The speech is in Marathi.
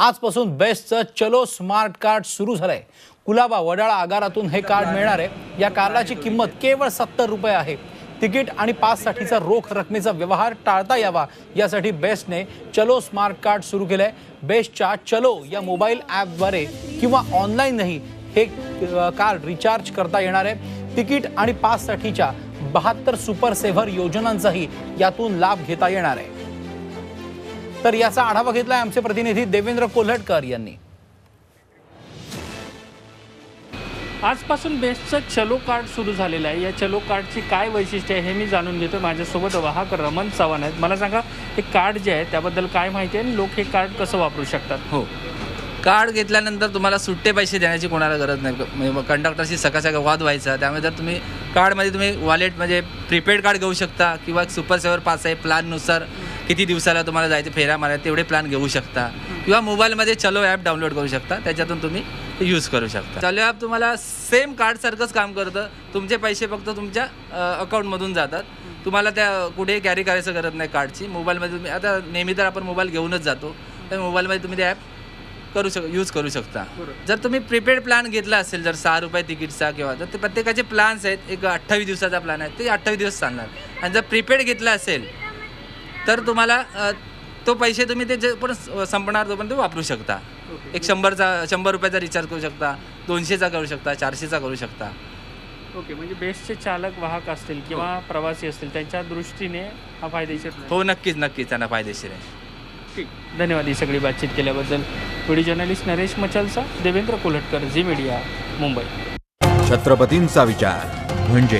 आजपासून बेस्टचं चलो स्मार्ट कार्ड सुरू झालंय. कुलाबा वडाळा आगारातून हे कार्ड मिळणार आहे. या कार्डाची किंमत केवळ सत्तर रुपये आहे. तिकीट आणि पाससाठीचा रोख रकमेचा व्यवहार टाळता यावा. यासाठी बेस्टने चलो स्मार्ट कार्ड सुरू केलं आहे बेस्टच्या चलो या मोबाईल ॲपद्वारे किंवा ऑनलाईनही हे कार्ड रिचार्ज करता येणार आहे. तिकीट आणि पाससाठीच्या बहात्तर सुपर सेव्हर योजनांचाही यातून लाभ घेता येणार आहे. तर याचा आढावा घेतलाय आमचे प्रतिनिधी देवेंद्र कोल्हटकर यांनी. आजपासून बेस्टचं चलो कार्ड सुरू झालेलं आहे. या चलो कार्डची काय वैशिष्ट्य आहे हे मी जाणून घेतो माझ्यासोबत वाहक रमण चव्हाण आहेत. मला सांगा हे कार्ड जे आहे त्याबद्दल काय माहिती आहे आणि लोक हे कार्ड कसं वापरू शकतात? हो. कार्ड घेतल्यानंतर तुम्हाला सुट्टे पैसे देण्याची कोणाला गरज नाही. म्हणजे कंडक्टरशी सकाळचा वाद व्हायचा. त्यामुळे जर तुम्ही कार्डमध्ये तुम्ही वॉलेट म्हणजे प्रीपेड कार्ड घेऊ शकता किंवा सुपर सेवर पास आहे प्लॅननुसार किती दिवसाला तुम्हाला जायचं फेऱ्या मारायला तेवढे प्लॅन घेऊ शकता. किंवा मोबाईलमध्ये चलो ॲप डाउनलोड करू शकता. त्याच्यातून तुम्ही यूज करू शकता. चलो ॲप तुम्हाला सेम कार्डसारखंच काम करतं. तुमचे पैसे फक्त तुमच्या अकाउंटमधून जातात. तुम्हाला त्या कुठेही कॅरी करायचं गरज नाही कार्डची मोबाईलमध्ये तुम्ही आता नेहमी तर आपण मोबाईल घेऊनच जातो. तर मोबाईलमध्ये तुम्ही ते ॲप करू शक यूज करू शकता. जर तुम्ही प्रीपेड प्लॅन घेतला असेल जर सहा रुपये तिकीटचा किंवा तर ते प्रत्येकाचे प्लॅन्स आहेत. एक अठ्ठावीस दिवसाचा प्लॅन आहे. ते अठ्ठावीस दिवस चालणार. आणि जर प्रीपेड घेतला असेल तर तुम्हाला तो पैसे तुम्ही ते जे पण संपणार तो पण ते वापरू शकता. एक शंभरचा शंभर रुपयाचा रिचार्ज करू शकता दोनशेचा करू शकता चारशेचा करू शकता. ओके म्हणजे बेस्टचे चालक वाहक असतील किंवा प्रवासी असतील त्यांच्या दृष्टीने हा फायदेशीर. हो नक्कीच नक्कीच त्यांना फायदेशीर आहे. ठीक. धन्यवाद ही सगळी बातचीत केल्याबद्दल. व्हिडिओ जर्नलिस्ट नरेश मचलचा देवेंद्र कोल्हटकर झी मीडिया मुंबई. छत्रपतींचा विचार म्हणजे